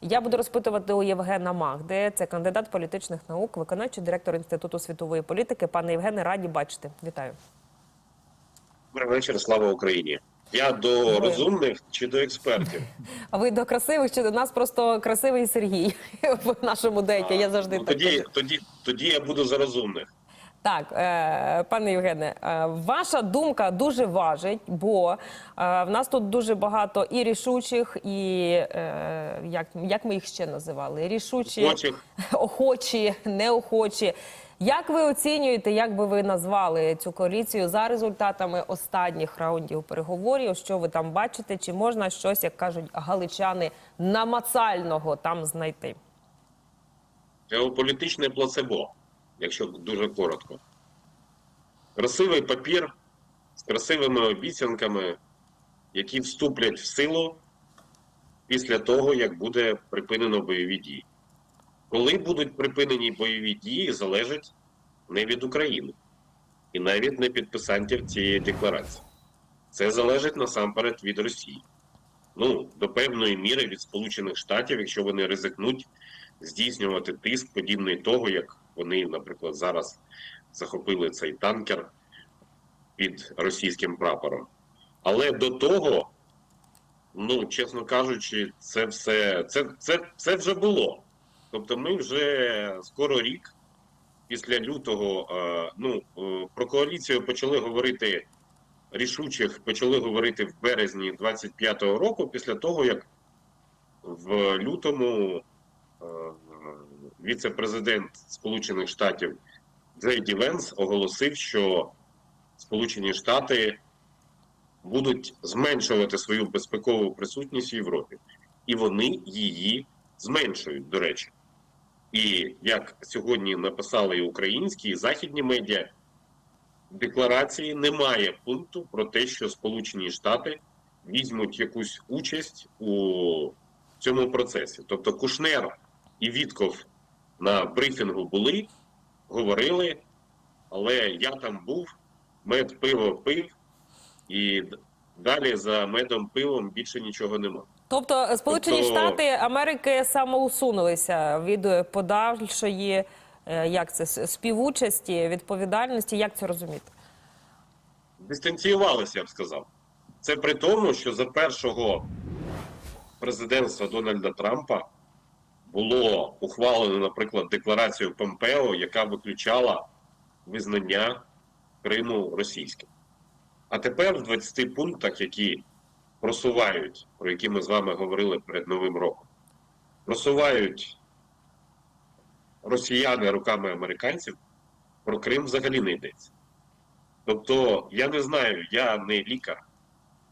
Я буду розпитувати у Євгена Магди, це кандидат політичних наук, виконавчий директор Інституту світової політики. Пане Євгене, раді бачити. Вітаю. Добрий вечір, слава Україні. Я до розумних чи до експертів? А ви до красивих чи до нас просто красивий Сергій в нашому деякі? Я завжди Ну, так тоді, кажу. тоді, тоді я буду за розумних. Так, е, пане Євгене, е, ваша думка дуже важить, бо е, в нас тут дуже багато і рішучих, і як, як ми їх ще називали? Рішучі, Охочих. охочі, неохочі. Як ви оцінюєте, як би ви назвали цю коаліцію за результатами останніх раундів переговорів? Що ви там бачите? Чи можна щось, як кажуть галичани, намацального там знайти? Геополітичне плацебо, якщо дуже коротко. Красивий папір з красивими обіцянками, які вступлять в силу після того, як буде припинено бойові дії. Коли будуть припинені бойові дії, залежить не від України і навіть не підписантів цієї декларації. Це залежить насамперед від Росії. Ну, до певної міри від Сполучених Штатів, якщо вони ризикнуть здійснювати тиск, подібний того, як вони, наприклад, зараз захопили цей танкер під російським прапором. Але до того, ну, чесно кажучи, це все це, це, це вже було. Тобто, ми вже скоро рік після лютого, е, ну, е, про коаліцію почали говорити рішучих, почали говорити в березні 25-го року, після того, як в лютому е, віце-президент Сполучених Штатів Джей Ді Венс оголосив, що Сполучені Штати будуть зменшувати свою безпекову присутність в Європі, і вони її зменшують, до речі. І як сьогодні написали і українські, і західні медіа, в декларації немає пункту про те, що Сполучені Штати візьмуть якусь участь у цьому процесі. Тобто Кушнер і Вітков на брифінгу були, говорили, але я там був, мед пиво пив, і далі за медом пивом більше нічого нема. Тобто Сполучені Тобто- Штати Америки самоусунулися від подальшої, е, як це співучасті, відповідальності. Як це розуміти? дистанціювалися, я б сказав. Це при тому, що за першого президентства Дональда Трампа було ухвалено, наприклад, декларацію Помпео, яка виключала визнання Криму російським. А тепер в 20 пунктах, які просувають, про які ми з вами говорили перед Новим роком, просувають росіяни руками американців, про Крим взагалі не йдеться. Тобто, я не знаю, я не лікар,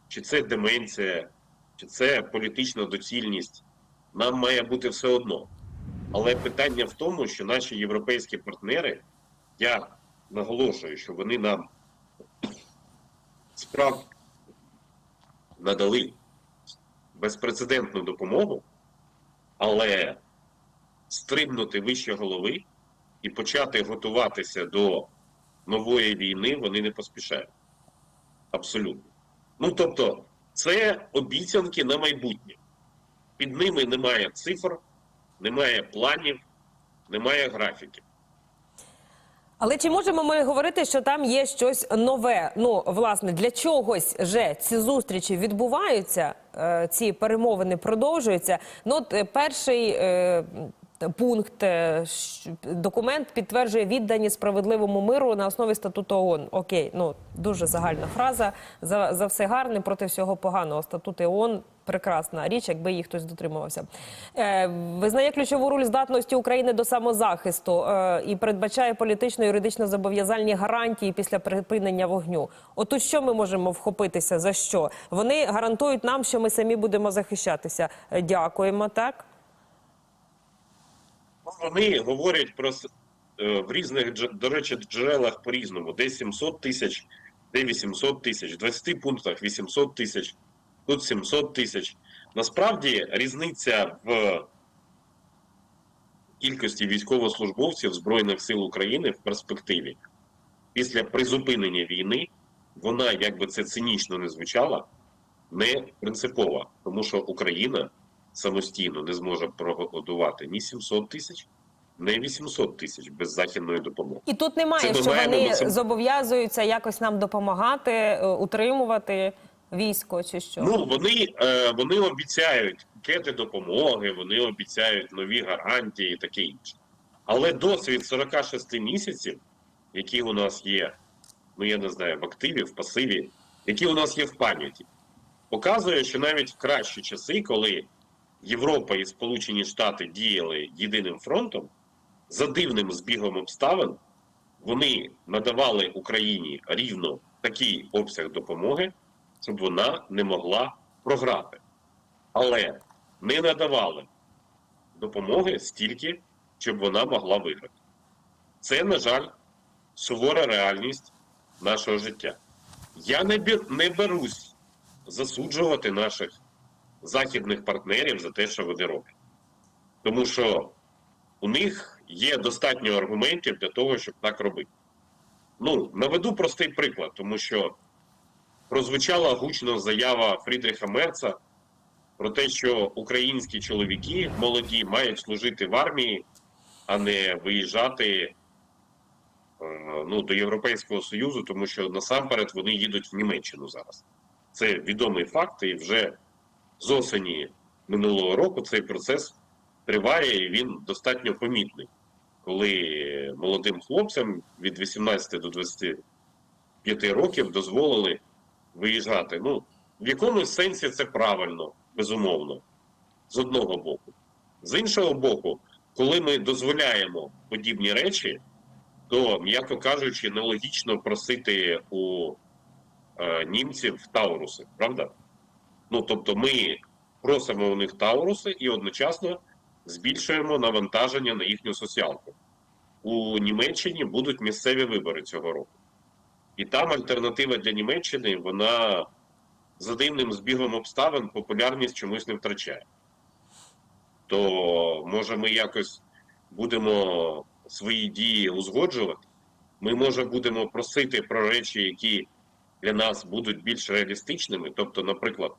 чи це деменція, чи це політична доцільність. Нам має бути все одно. Але питання в тому, що наші європейські партнери, я наголошую, що вони нам справді надали безпрецедентну допомогу, але стрибнути вище голови і почати готуватися до нової війни вони не поспішають. Абсолютно. Ну тобто, це обіцянки на майбутнє. Під ними немає цифр, немає планів, немає графіків. Але чи можемо ми говорити, що там є щось нове? Ну, власне, для чогось же ці зустрічі відбуваються, е, ці перемовини продовжуються. Ну, от, е, перший е, пункт, документ підтверджує віддані справедливому миру на основі статуту ООН. Окей, ну дуже загальна фраза. За, за все гарне проти всього поганого. Статути ООН прекрасна річ, якби її хтось дотримувався. Е, визнає ключову роль здатності України до самозахисту е, і передбачає політично юридично зобов'язальні гарантії після припинення вогню. Отут що ми можемо вхопитися? За що? Вони гарантують нам, що ми самі будемо захищатися. Е, Дякуємо, так? Вони говорять про е, в різних до речі, джерелах по-різному. Де 700 тисяч, де 800 тисяч, в 20 пунктах 800 тисяч, тут 700 тисяч. Насправді різниця в кількості військовослужбовців Збройних сил України в перспективі після призупинення війни, вона, як би це цинічно не звучало, не принципова, тому що Україна самостійно не зможе прогодувати ні 700 тисяч, ні 800 тисяч без західної допомоги. І тут немає, Це що вони ну, зобов'язуються якось нам допомагати, е, утримувати військо чи що. Ну вони, е, вони обіцяють пакети допомоги, вони обіцяють нові гарантії і таке інше. Але досвід 46 місяців, які у нас є, ну я не знаю, в активі, в пасиві, які у нас є в пам'яті, показує, що навіть в кращі часи, коли Європа і Сполучені Штати діяли єдиним фронтом, за дивним збігом обставин вони надавали Україні рівно такий обсяг допомоги, щоб вона не могла програти. Але не надавали допомоги стільки, щоб вона могла виграти. Це, на жаль, сувора реальність нашого життя. Я не, бі- не берусь засуджувати наших західних партнерів за те, що вони роблять. Тому що у них є достатньо аргументів для того, щоб так робити. Ну, наведу простий приклад, тому що прозвучала гучно заява Фрідріха Мерца про те, що українські чоловіки молоді мають служити в армії, а не виїжджати е, ну, до Європейського Союзу, тому що насамперед вони їдуть в Німеччину зараз. Це відомий факт, і вже з осені минулого року цей процес триває, і він достатньо помітний, коли молодим хлопцям від 18 до 25 років дозволили виїжджати. Ну, в якомусь сенсі це правильно, безумовно, з одного боку. З іншого боку, коли ми дозволяємо подібні речі, то, м'яко кажучи, нелогічно просити у е, німців Тауруси, правда? Ну, тобто, ми просимо у них Тауруси і одночасно збільшуємо навантаження на їхню соціалку. У Німеччині будуть місцеві вибори цього року. І там альтернатива для Німеччини, вона за дивним збігом обставин популярність чомусь не втрачає. То може ми якось будемо свої дії узгоджувати. Ми, може, будемо просити про речі, які для нас будуть більш реалістичними. Тобто, наприклад,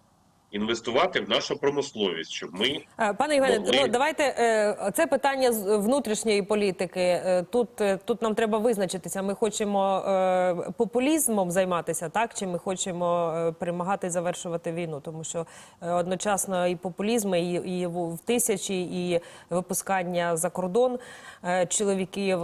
інвестувати в нашу промисловість, щоб ми Е, Пане Євгене, могли- ну давайте е, це питання з внутрішньої політики. Е, Тут тут нам треба визначитися. Ми хочемо популізмом займатися, так чи ми хочемо перемагати завершувати війну, тому що одночасно і популізм, і, і в тисячі, і випускання за кордон чоловіків.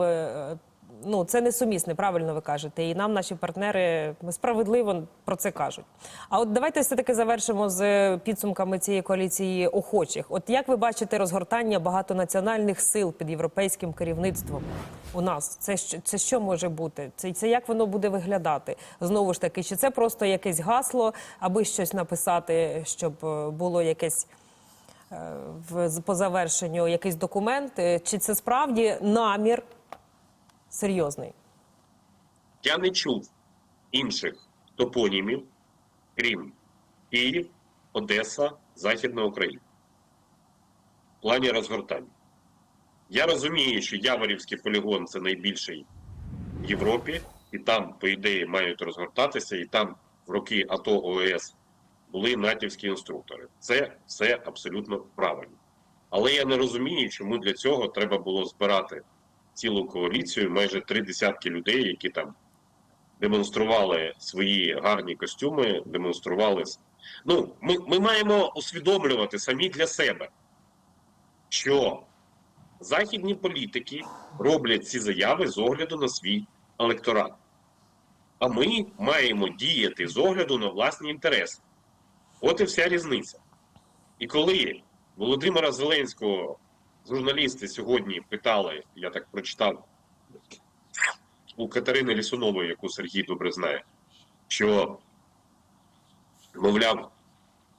Ну, це несумісне, правильно ви кажете. І нам наші партнери справедливо про це кажуть. А от давайте все-таки завершимо з підсумками цієї коаліції охочих. От як ви бачите розгортання багатонаціональних сил під європейським керівництвом у нас? Це це що може бути? Це, це як воно буде виглядати? Знову ж таки, чи це просто якесь гасло, аби щось написати, щоб е, було якесь е, в, по завершенню якийсь документ? Е, Чи це справді намір серйозний? Я не чув інших топонімів, крім Київ, Одеса, Західна Україна. В плані розгортання. Я розумію, що Яворівський полігон це найбільший в Європі, і там, по ідеї, мають розгортатися, і там в роки АТО ОС були натівські інструктори. Це все абсолютно правильно. Але я не розумію, чому для цього треба було збирати цілу коаліцію, майже три десятки людей, які там демонстрували свої гарні костюми, демонстрували. Ну, ми, ми маємо усвідомлювати самі для себе, що західні політики роблять ці заяви з огляду на свій електорат. А ми маємо діяти з огляду на власні інтереси. От і вся різниця. І коли Володимира Зеленського журналісти сьогодні питали, я так прочитав у Катерини Лісунової, яку Сергій добре знає, що, мовляв,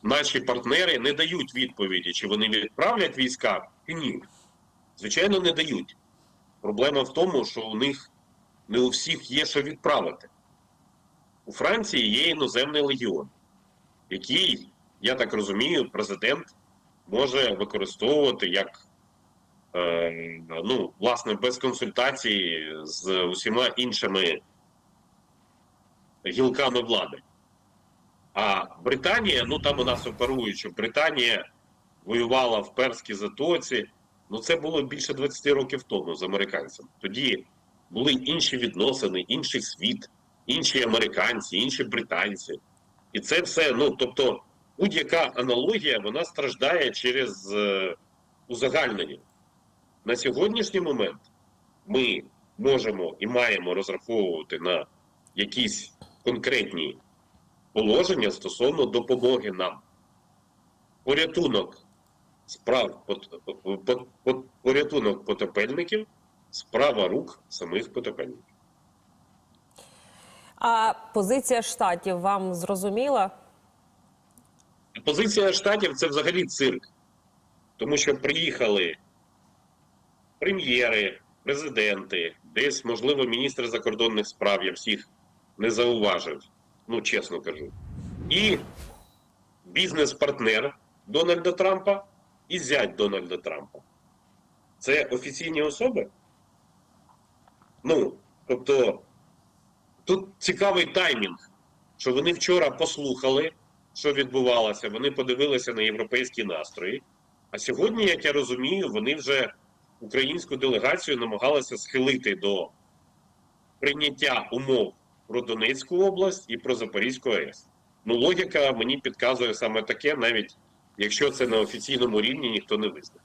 наші партнери не дають відповіді, чи вони відправлять війська, чи ні. Звичайно, не дають. Проблема в тому, що у них не у всіх є що відправити. У Франції є іноземний легіон, який, я так розумію, президент може використовувати як ну, власне, без консультації з усіма іншими гілками влади. А Британія, ну там у нас оперують, що Британія воювала в Перській затоці. Ну, це було більше 20 років тому з американцями. Тоді були інші відносини, інший світ, інші американці, інші британці. І це все, ну тобто, будь-яка аналогія вона страждає через е, узагальнення. На сьогоднішній момент ми можемо і маємо розраховувати на якісь конкретні положення стосовно допомоги нам. Порятунок справ порятунок потопельників, справа рук самих потопельників. А позиція штатів вам зрозуміла? Позиція штатів це взагалі цирк, тому що приїхали прем'єри, президенти, десь, можливо, міністри закордонних справ, я всіх не зауважив, ну чесно кажу. І бізнес-партнер Дональда Трампа і зять Дональда Трампа. Це офіційні особи? Ну, тобто, тут цікавий таймінг, що вони вчора послухали, що відбувалося, вони подивилися на європейські настрої. А сьогодні, як я розумію, вони вже українську делегацію намагалася схилити до прийняття умов про Донецьку область і про Запорізьку АЕС. Ну, логіка мені підказує саме таке, навіть якщо це на офіційному рівні ніхто не визнає.